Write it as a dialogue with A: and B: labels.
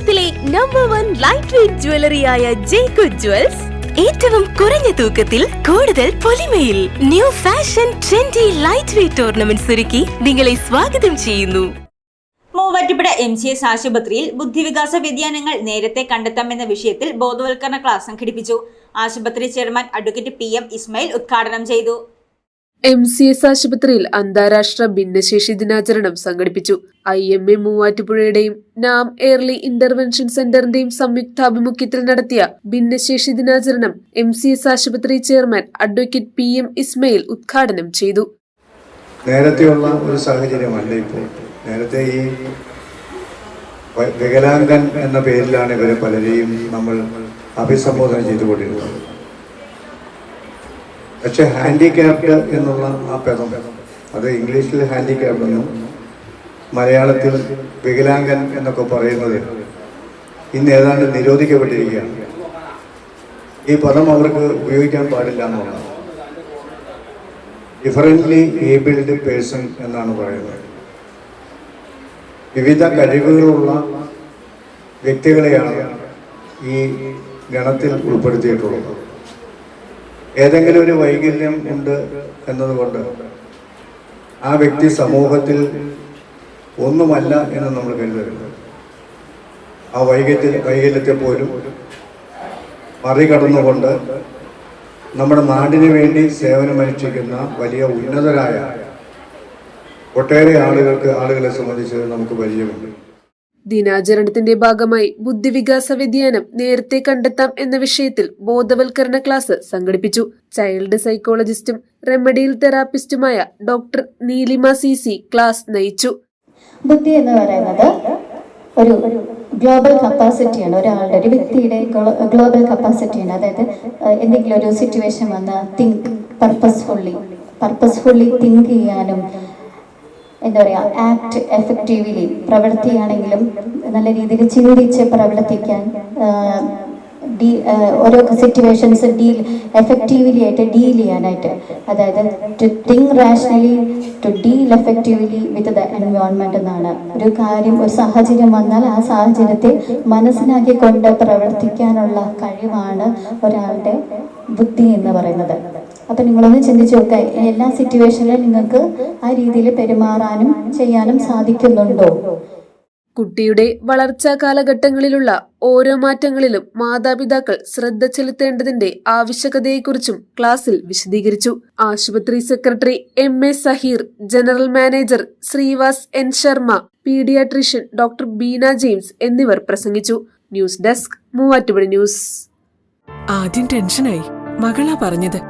A: കേരളത്തിലെ number one light weight ജ്വല്ലറിയായ ജേക്കു ജ്വൽസ് ഏറ്റവും കുറഞ്ഞ തൂക്കത്തിൽ കൂടുതൽ പൊലിമയിൽ new fashion trendy light weight ornaments ഒരുക്കി നിങ്ങളെ സ്വാഗതം ചെയ്യുന്നു.
B: മൂവാറ്റുപുഴ എം സി എസ് ആശുപത്രിയിൽ ബുദ്ധിവികാസ വ്യതിയാനങ്ങൾ നേരത്തെ കണ്ടെത്താമെന്ന വിഷയത്തിൽ ബോധവൽക്കരണ ക്ലാസ് സംഘടിപ്പിച്ചു. ആശുപത്രി chairman advocate P M Ismail ഉദ്ഘാടനം ചെയ്തു.
C: എം സി എസ് ആശുപത്രിയിൽ അന്താരാഷ്ട്ര ഭിന്നശേഷി ദിനാചരണം സംഘടിപ്പിച്ചു. ഐ എം എ മൂവാറ്റുപുഴയുടെയും നാം എയർലി ഇന്റർവെൻഷൻ സെന്ററിന്റെയും സംയുക്താഭിമുഖ്യത്തിൽ നടത്തിയ ഭിന്നശേഷി ദിനാചരണം എം സി എസ് ആശുപത്രി chairman advocate P M Ismail ഉദ്ഘാടനം ചെയ്തു.
D: നേരത്തെയുള്ള ഒരു സാഹചര്യമല്ല ഇപ്പോൾ. നേരത്തെ ഈ വികലാംഗൻ എന്ന പേരിലാണ് ഇവരെ പലരെയും നമ്മൾ അഭിസംബോധന ചെയ്തുകൊണ്ടിരുന്നത്. പക്ഷെ ഹാൻഡിക്യാപ്ഡ് എന്നുള്ള ആ പദം അത് ഇംഗ്ലീഷിൽ ഹാൻഡിക്യാപ്ഡ് എന്നും മലയാളത്തിൽ വികലാംഗൻ എന്നൊക്കെ പറയുന്നത് ഇന്ന് ഏതാണ്ട് നിരോധിക്കപ്പെട്ടിരിക്കുകയാണ്. ഈ പദം അവർക്ക് ഉപയോഗിക്കാൻ പാടില്ല എന്നുള്ളതാണ്. ഡിഫറന്റ്ലി ഏബിൾഡ് പേഴ്സൺ എന്നാണ് പറയുന്നത്. വിവിധ കഴിവുകളുള്ള വ്യക്തികളെയാണ് ഈ ഗണത്തിൽ ഉൾപ്പെടുത്തിയിട്ടുള്ളത്. ഏതെങ്കിലും ഒരു വൈകല്യം ഉണ്ട് എന്നതുകൊണ്ട് ആ വ്യക്തി സമൂഹത്തിൽ ഒന്നുമല്ല എന്ന് നമ്മൾ കരുതരുത്. ആ വൈകല്യ വൈകല്യത്തെ പോലും മറികടന്നുകൊണ്ട് നമ്മുടെ നാടിന് വേണ്ടി സേവനമനുഷ്ഠിക്കുന്ന വലിയ ഉന്നതരായ ഒട്ടേറെ ആളുകൾക്ക് ആളുകളെ സംബന്ധിച്ച് നമുക്ക് പരിചയമുണ്ട്.
C: ദിനാചരണത്തിന്റെ ഭാഗമായി ബുദ്ധിവികാസ വ്യതിയാനം നേരത്തെ കണ്ടെത്താം എന്ന വിഷയത്തിൽ ബോധവൽക്കരണ ക്ലാസ് സംഘടിപ്പിച്ചു. ചൈൽഡ് സൈക്കോളജിസ്റ്റും remedial തെറാപ്പിസ്റ്റുമായ doctor Neelima C C class നയിച്ചു.
E: ബുദ്ധി എന്ന് പറയുന്നത് ഒരു ഗ്ലോബൽ കപ്പാസിറ്റിയാണ്. ഒരാളുടെ ഒരു വ്യക്തിയുടെ ഗ്ലോബൽ കപ്പാസിറ്റിയാണ്. അതായത് എന്തെങ്കിലും ഒരു സിറ്റുവേഷൻ വന്ന തിങ്ക് പർപ്പസ്ഫുള്ളി പർപ്പസ്ഫുള്ളി തിങ്ക് ചെയ്യാനും എന്താ പറയുക ആക്ട് എഫക്റ്റീവ്ലി പ്രവൃത്തിയാണെങ്കിലും നല്ല രീതിയിൽ ചിന്തിച്ച് പ്രവർത്തിക്കാൻ ഡീ ഓരോ സിറ്റുവേഷൻസ് ഡീൽ എഫക്റ്റീവ്ലി ആയിട്ട് ഡീൽ ചെയ്യാനായിട്ട്. അതായത് to think rationally to deal effectively with the environment എന്നാണ്. ഒരു കാര്യം ഒരു സാഹചര്യം വന്നാൽ ആ സാഹചര്യത്തെ മനസ്സിലാക്കിക്കൊണ്ട് പ്രവർത്തിക്കാനുള്ള കഴിവാണ് ഒരാളുടെ ബുദ്ധി എന്ന് പറയുന്നത്. അപ്പൊ നിങ്ങളൊന്ന് ചിന്തിച്ചു നോക്കുക എല്ലാ സിറ്റുവേഷനിലും നിങ്ങൾക്ക് ആ രീതിയിൽ പെരുമാറാനും ചെയ്യാനും സാധിക്കുന്നുണ്ടോ?
C: കുട്ടിയുടെ വളർച്ചാ കാലഘട്ടങ്ങളിലുള്ള ഓരോ മാറ്റങ്ങളിലും മാതാപിതാക്കൾ ശ്രദ്ധ ചെലുത്തേണ്ടതിന്റെ ആവശ്യകതയെക്കുറിച്ചും ക്ലാസ്സിൽ വിശദീകരിച്ചു. ആശുപത്രി secretary M A Saheer general manager Sreevas N Sharma pediatrician doctor Beena James എന്നിവർ പ്രസംഗിച്ചു. News desk Muvattupuzha news.
F: ആദ്യം ടെൻഷനായി. മകളാ പറഞ്ഞത്.